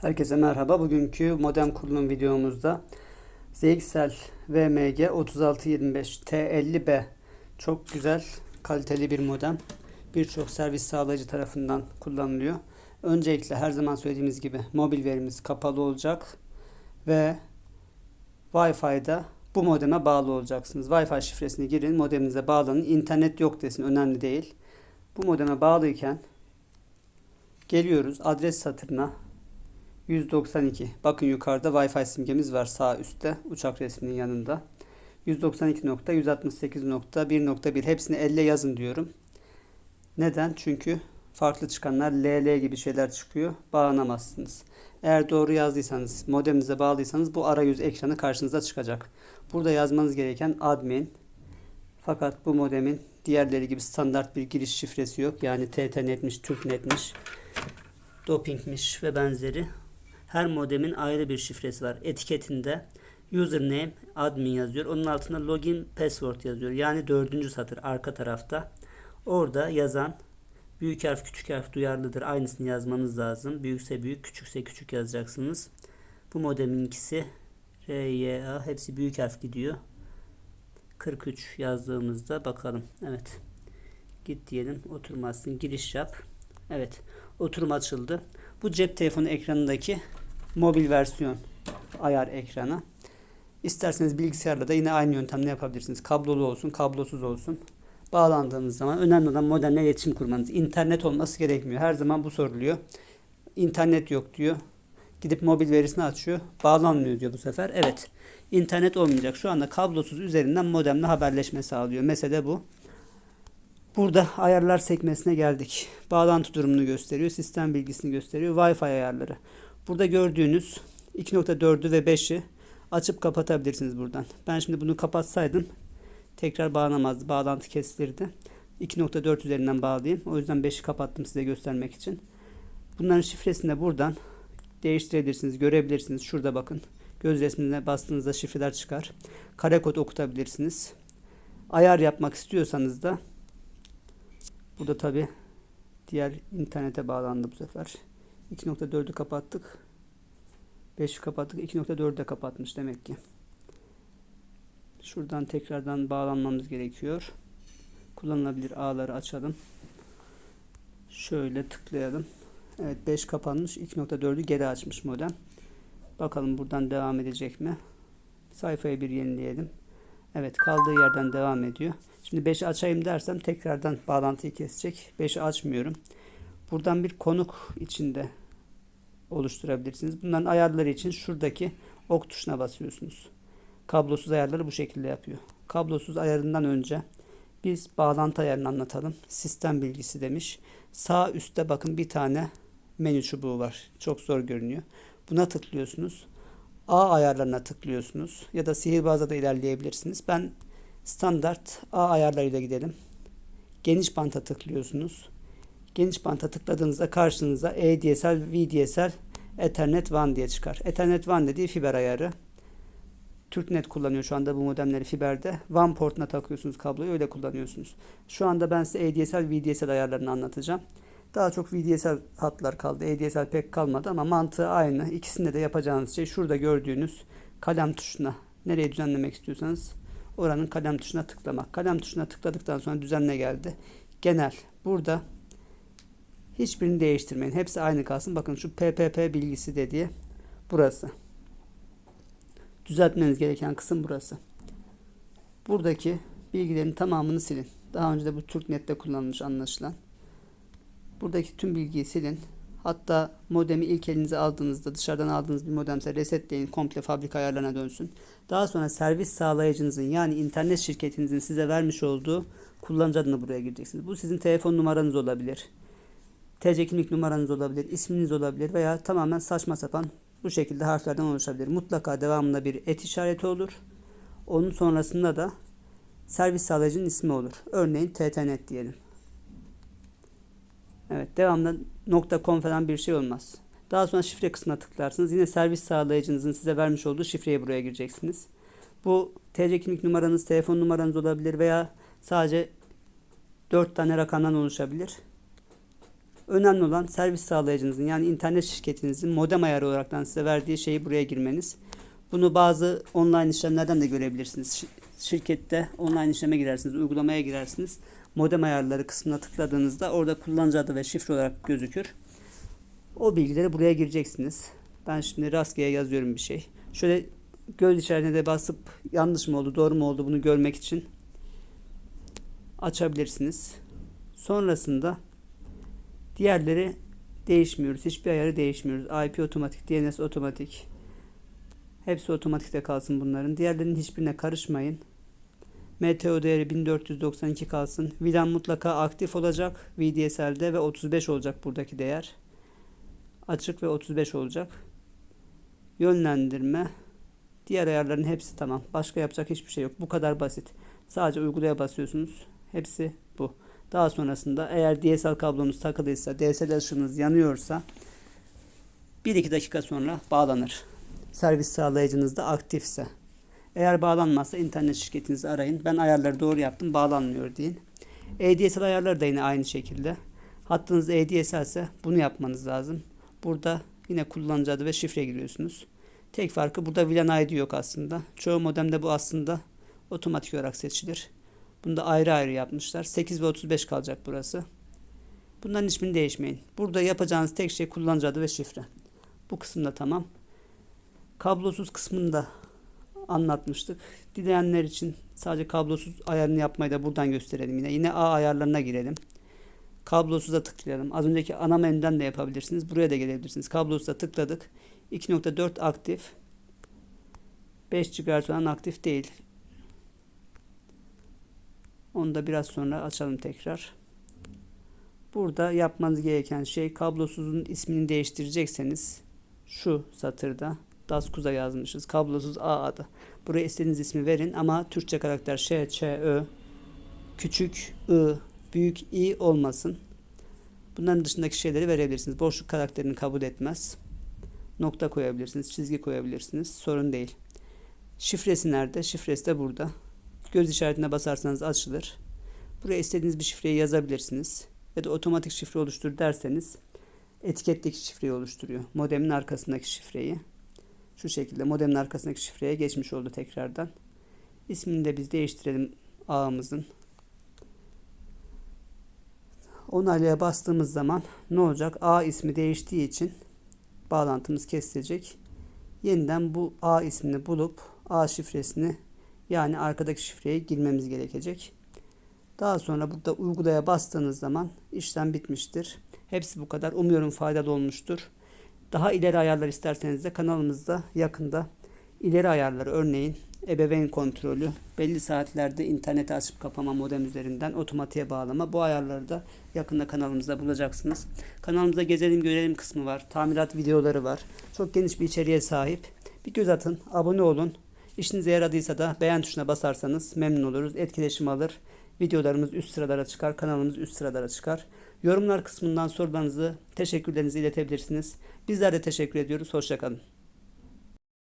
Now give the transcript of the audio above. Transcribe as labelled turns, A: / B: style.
A: Herkese merhaba. Bugünkü modem kurulum videomuzda ZXL VMG 3625 T50B çok güzel, kaliteli bir modem. Birçok servis sağlayıcı tarafından kullanılıyor. Öncelikle her zaman söylediğimiz gibi mobil verimiz kapalı olacak ve Wi-Fi'da bu modeme bağlı olacaksınız. Wi-Fi şifresini girin, modeminize bağlanın. İnternet yok desin, önemli değil. Bu modeme bağlıyken geliyoruz adres satırına 192. Bakın yukarıda Wi-Fi simgemiz var sağ üstte uçak resminin yanında. 192.168.1.1 hepsini elle yazın diyorum. Neden? Çünkü farklı çıkanlar LL gibi şeyler çıkıyor. Bağlanamazsınız. Eğer doğru yazdıysanız, modeminize bağlıysanız bu arayüz ekranı karşınıza çıkacak. Burada yazmanız gereken admin. Fakat bu modemin diğerleri gibi standart bir giriş şifresi yok. Yani TTNet'miş, TürkNet'miş, Doping'miş ve benzeri. Her modemin ayrı bir şifresi var. Etiketinde username admin yazıyor. Onun altında login password yazıyor. Yani dördüncü satır arka tarafta. Orada yazan büyük harf küçük harf duyarlıdır. Aynısını yazmanız lazım. Büyükse büyük küçükse küçük yazacaksınız. Bu modeminkisi R, Y, A hepsi büyük harf gidiyor. 43 yazdığımızda bakalım. Evet. Git diyelim. Oturmasın. Giriş yap. Evet. Oturum açıldı. Bu cep telefonu ekranındaki mobil versiyon ayar ekranı. İsterseniz bilgisayarla da yine aynı yöntemle yapabilirsiniz. Kablolu olsun, kablosuz olsun. Bağlandığınız zaman önemli olan modemle iletişim kurmanız. İnternet olması gerekmiyor. Her zaman bu soruluyor. İnternet yok diyor. Gidip mobil verisini açıyor. Bağlanmıyor diyor bu sefer. Evet. İnternet olmayacak. Şu anda kablosuz üzerinden modemle haberleşme sağlıyor. Mesele bu. Burada ayarlar sekmesine geldik. Bağlantı durumunu gösteriyor. Sistem bilgisini gösteriyor. Wi-Fi ayarları. Burada gördüğünüz 2.4'ü ve 5'i açıp kapatabilirsiniz buradan. Ben şimdi bunu kapatsaydım tekrar bağlanamazdı. Bağlantı kesilirdi. 2.4 üzerinden bağlayayım. O yüzden 5'i kapattım size göstermek için. Bunların şifresini de buradan değiştirebilirsiniz. Görebilirsiniz. Şurada bakın. Göz resmine bastığınızda şifreler çıkar. Kare kod okutabilirsiniz. Ayar yapmak istiyorsanız da Burada tabi diğer internete bağlandı bu sefer. 2.4'ü kapattık. 5'i kapattık. 2.4'ü de kapatmış demek ki. Şuradan tekrardan bağlanmamız gerekiyor. Kullanılabilir ağları açalım. Şöyle tıklayalım. Evet 5 kapanmış. 2.4'ü geri açmış modem. Bakalım buradan devam edecek mi? Sayfayı bir yenileyelim. Evet kaldığı yerden devam ediyor. Şimdi 5'i açayım dersem tekrardan bağlantıyı kesecek. 5'i açmıyorum. Buradan bir konuk içinde oluşturabilirsiniz. Bunların ayarları için şuradaki ok tuşuna basıyorsunuz. Kablosuz ayarları bu şekilde yapıyor. Kablosuz ayarından önce biz bağlantı ayarını anlatalım. Sistem bilgisi demiş. Sağ üstte bakın bir tane menü çubuğu var. Çok zor görünüyor. Buna tıklıyorsunuz. A ayarlarına tıklıyorsunuz ya da sihirbazda da ilerleyebilirsiniz. Ben standart A ayarlarıyla gidelim. Geniş banta tıklıyorsunuz. Geniş banta tıkladığınızda karşınıza ADSL, VDSL, Ethernet WAN diye çıkar. Ethernet WAN dediği fiber ayarı. TürkNet kullanıyor şu anda bu modemleri fiberde. WAN portuna takıyorsunuz kabloyu öyle kullanıyorsunuz. Şu anda ben size ADSL, VDSL ayarlarını anlatacağım. Daha çok VDSL hatlar kaldı. ADSL pek kalmadı ama mantığı aynı. İkisinde de yapacağınız şey şurada gördüğünüz kalem tuşuna nereye düzenlemek istiyorsanız oranın kalem tuşuna tıklamak. Kalem tuşuna tıkladıktan sonra düzenle geldi. Genel. Burada hiçbirini değiştirmeyin. Hepsi aynı kalsın. Bakın şu PPP bilgisi dediği burası. Düzeltmeniz gereken kısım burası. Buradaki bilgilerin tamamını silin. Daha önce de bu TürkNet'te kullanılmış anlaşılan. Buradaki tüm bilgiyi silin. Hatta modemi ilk elinize aldığınızda dışarıdan aldığınız bir modemse resetleyin komple fabrika ayarlarına dönsün. Daha sonra servis sağlayıcınızın yani internet şirketinizin size vermiş olduğu kullanıcı adını buraya gireceksiniz. Bu sizin telefon numaranız olabilir. TC kimlik numaranız olabilir, isminiz olabilir veya tamamen saçma sapan bu şekilde harflerden oluşabilir. Mutlaka devamında bir et işareti olur. Onun sonrasında da servis sağlayıcının ismi olur. Örneğin TTNet diyelim. Evet devamlı .com falan bir şey olmaz. Daha sonra şifre kısmına tıklarsınız. Yine servis sağlayıcınızın size vermiş olduğu şifreyi buraya gireceksiniz. Bu TC kimlik numaranız, telefon numaranız olabilir veya sadece 4 tane rakamdan oluşabilir. Önemli olan servis sağlayıcınızın yani internet şirketinizin modem ayarı olarak size verdiği şeyi buraya girmeniz. Bunu bazı online işlemlerden de görebilirsiniz. Şi- Şirkette online işleme girersiniz, uygulamaya girersiniz. Modem ayarları kısmına tıkladığınızda orada kullanıcı adı ve şifre olarak gözükür. O bilgileri buraya gireceksiniz. Ben şimdi rastgele yazıyorum bir şey. Şöyle göz işaretine de basıp yanlış mı oldu, doğru mu oldu bunu görmek için açabilirsiniz. Sonrasında diğerleri değişmiyoruz. Hiçbir ayarı değişmiyoruz. IP otomatik, DNS otomatik. Hepsi otomatikte kalsın bunların. Diğerlerinin hiçbirine karışmayın. MTO değeri 1492 kalsın. VLAN mutlaka aktif olacak. VDSL'de ve 35 olacak buradaki değer. Açık ve 35 olacak. Yönlendirme. Diğer ayarların hepsi tamam. Başka yapacak hiçbir şey yok. Bu kadar basit. Sadece uygulaya basıyorsunuz. Hepsi bu. Daha sonrasında eğer DSL kablonuz takılıysa, DSL ışığınız yanıyorsa 1-2 dakika sonra bağlanır. Servis sağlayıcınız da aktifse. Eğer bağlanmazsa internet şirketinizi arayın. Ben ayarları doğru yaptım, bağlanmıyor deyin. ADSL ayarları da yine aynı şekilde. Hattınız ADSL ise bunu yapmanız lazım. Burada yine kullanıcı adı ve şifre giriyorsunuz. Tek farkı burada VLAN ID yok aslında. Çoğu modemde bu aslında otomatik olarak seçilir. Bunu da ayrı ayrı yapmışlar. 8 ve 35 kalacak burası. Bunların hiçbirini değişmeyin. Burada yapacağınız tek şey kullanıcı adı ve şifre. Bu kısımda tamam. Kablosuz kısmını da anlatmıştık. Dileyenler için sadece kablosuz ayarını yapmayı da buradan gösterelim yine. Yine A ayarlarına girelim. Kablosuza tıklayalım. Az önceki ana menüden de yapabilirsiniz. Buraya da gelebilirsiniz. Kablosuza tıkladık. 2.4 aktif. 5 GHz olan aktif değil. Onu da biraz sonra açalım tekrar. Burada yapmanız gereken şey kablosuzun ismini değiştirecekseniz şu satırda Daskuza yazmışız. Kablosuz A adı. Buraya istediğiniz ismi verin ama Türkçe karakter Ş, Ç, Ö küçük I, büyük I olmasın. Bunların dışındaki şeyleri verebilirsiniz. Boşluk karakterini kabul etmez. Nokta koyabilirsiniz, çizgi koyabilirsiniz. Sorun değil. Şifresi nerede? Şifresi de burada. Göz işaretine basarsanız açılır. Buraya istediğiniz bir şifreyi yazabilirsiniz. Ya da otomatik şifre oluştur derseniz etiketteki şifreyi oluşturuyor. Modemin arkasındaki şifreyi. Şu şekilde modemin arkasındaki şifreye geçmiş oldu tekrardan. İsmini de biz değiştirelim ağımızın. Onaylaya bastığımız zaman ne olacak? A ismi değiştiği için bağlantımız kesilecek. Yeniden bu A ismini bulup A şifresini yani arkadaki şifreye girmemiz gerekecek. Daha sonra burada uygulaya bastığınız zaman işlem bitmiştir. Hepsi bu kadar. Umuyorum faydalı olmuştur. Daha ileri ayarlar isterseniz de kanalımızda yakında ileri ayarları örneğin ebeveyn kontrolü, belli saatlerde interneti açıp kapama modem üzerinden otomatiğe bağlama bu ayarları da yakında kanalımızda bulacaksınız. Kanalımızda gezelim görelim kısmı var. Tamirat videoları var. Çok geniş bir içeriğe sahip. Bir göz atın, abone olun. İşinize yaradıysa da beğen tuşuna basarsanız memnun oluruz. Etkileşim alır. Videolarımız üst sıralara çıkar. Kanalımız üst sıralara çıkar. Yorumlar kısmından sorularınızı, teşekkürlerinizi iletebilirsiniz. Bizler de teşekkür ediyoruz. Hoşçakalın.